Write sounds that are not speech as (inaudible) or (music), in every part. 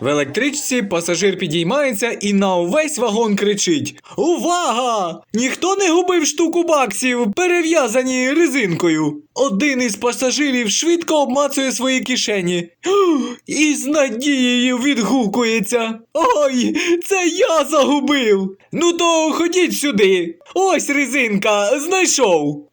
В електричці пасажир підіймається і на увесь вагон кричить: Увага! Ніхто не губив штуку баксів, перев'язані резинкою. Один із пасажирів швидко обмацує свої кишені і з надією відгукується. Ой, це я загубив. Ну то ходіть сюди. Ось резинка, знайшов.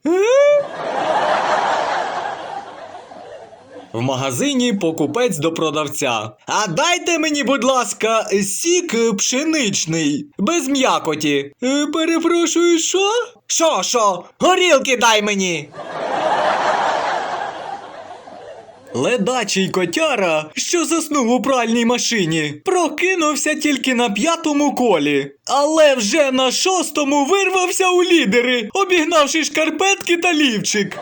В магазині покупець до продавця. А дайте мені, будь ласка, сік пшеничний, без м'якоті. Е, перепрошую, що? Що, що? Горілки дай мені. Ледачий котяра, що заснув у пральній машині, прокинувся тільки на п'ятому колі, але вже на шостому вирвався у лідери, обігнавши шкарпетки та лівчик.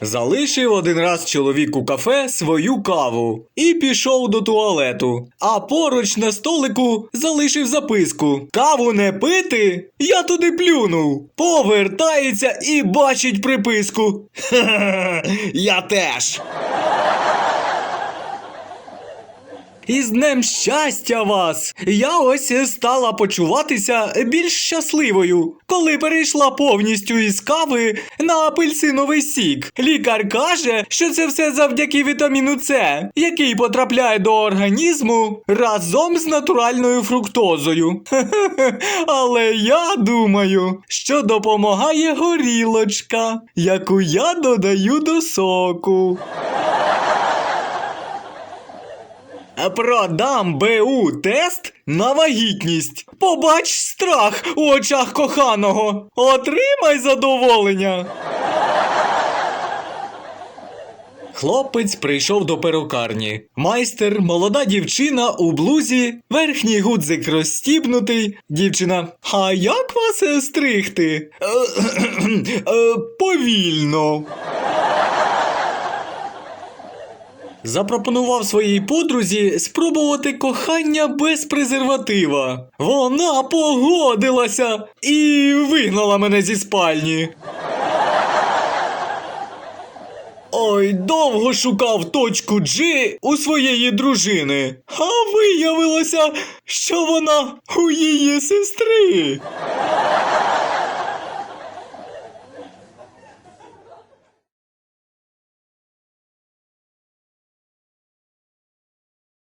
Залишив один раз чоловік у кафе свою каву і пішов до туалету. А поруч на столику залишив записку: Каву не пити? Я туди плюнув. Повертається і бачить приписку. (laughs) Ха-ха-ха, я теж. Із днем щастя вас! Я ось стала почуватися більш щасливою, коли перейшла повністю із кави на апельсиновий сік. Лікар каже, що це все завдяки вітаміну С, який потрапляє до організму разом з натуральною фруктозою. (laughs) Але я думаю, що допомагає горілочка, яку я додаю до соку. Продам БУ тест на вагітність. Побач страх у очах коханого. Отримай задоволення. Хлопець прийшов до перукарні. Майстер, молода дівчина у блузі, верхній гудзик розстібнутий. Дівчина. А як вас е, стригти? Е, (clears throat) е, повільно. Запропонував своїй подрузі спробувати кохання без презерватива. Вона погодилася і вигнала мене зі спальні. Ой, довго шукав точку G у своєї дружини, а виявилося, що вона у її сестри.